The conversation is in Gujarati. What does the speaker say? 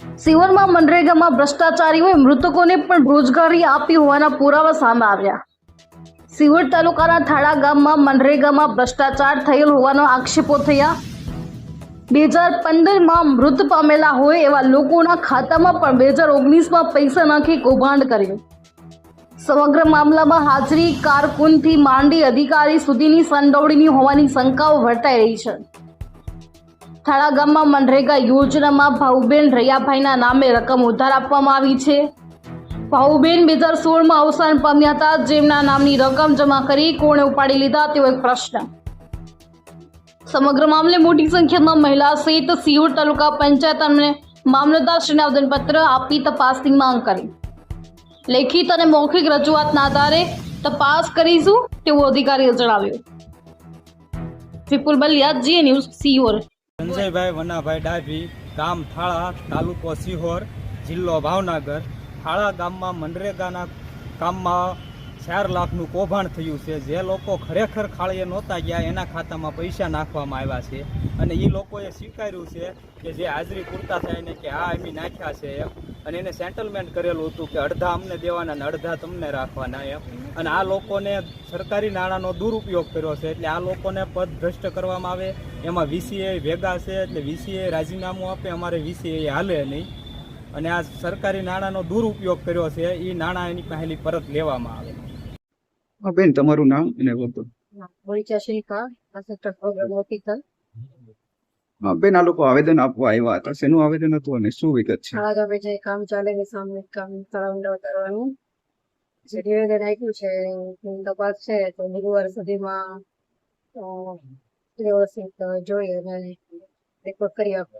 સિવરમાં મનરેગામાં ભ્રષ્ટાચારીઓએ મૃતકોને પણ રોજગારી આપી હોવાના પુરાવા સામે આવ્યા. સિવડ તાલુકાના થાળા ગામમાં મનરેગામાં ભ્રષ્ટાચાર થયેલ હોવાનો આક્ષેપો થયા. બે હજાર પંદરમાં મૃત પામેલા હોય એવા લોકોના ખાતામાં પણ બે હજાર ઓગણીસમાં પૈસા નાખી કૌભાંડ કર્યું. સમગ્ર મામલામાં હાજરી, કારકુનથી માંડી અધિકારી સુધીની સંડોવણીની હોવાની શંકાઓ વર્તાઈ રહી છે. થાળા ગામમાં મનરેગા યોજનામાં ભાઉબેન રૈયાભાઈના નામે રકમ ઉધાર આપવામાં આવી છે. ભાઉબેન બે હજાર સોળમાં અવસાન પામ્યા હતા. જેમના નામની રકમ જમા કરી કોણે ઉપાડી લીધા, તેવો એક પ્રશ્ન. સમગ્ર મામલે મોટી સંખ્યામાં મહિલા સહિત સિયોર તાલુકા પંચાયત અને મામલતદારશ્રીને આવેદનપત્ર આપી તપાસની માંગ કરી. લેખિત અને મૌખિક રજૂઆતના આધારે તપાસ કરીશું, તેવું અધિકારીએ જણાવ્યું. વિપુલ બલિયા જીએ ન્યૂઝ સિયોર સંજયભાઈ વનાભાઈ ડાભી ગામ થાળા તાલુકો સિહોર જિલ્લો ભાવનગર. થાળા ગામમાં મનરેગાના કામમાં ચાર લાખનું કૌભાંડ થયું છે. જે લોકો ખરેખર ખાળીએ નહોતા ગયા, એના ખાતામાં પૈસા નાખવામાં આવ્યા છે. અને એ લોકોએ સ્વીકાર્યું છે કે જે હાજરી પૂરતા થાય ને કે આ એમ નાખ્યા છે એમ. અને એને સેટલમેન્ટ કરેલું હતું કે અડધા અમને દેવાના અને અડધા તમને રાખવાના એમ. અને આ લોકોને સરકારી નાણાંનો દુરુપયોગ કર્યો છે. એટલે આ લોકોને પદ ભ્રષ્ટ કરવામાં આવે. એમાં વીસીએ ભેગા છે, એટલે વીસીએ રાજીનામું આપે, અમારે વીસીએ હાલે નહીં. અને આ સરકારી નાણાંનો દુરુપયોગ કર્યો છે. એ નાણાં એની પહેલી પરત લેવામાં આવે. હા બેન તમારું નામ અને વખત. Boricha Shilpa assistant program officer હા બેન આ લોકો આવેદન આપવા આવ્યા હતા. શેનું આવેદન હતું અને શું વિગત છે? શાળા ગામે જે કામ ચાલે છે સામે કામ સરાઉન્ડ કરવાનું. જે નિવેદન આપ્યું છે તપાસ છે તો ગુરુવાર સુધીમાં વ્યવસ્થિત જોઈ અને રિપોર્ટ કરી આપો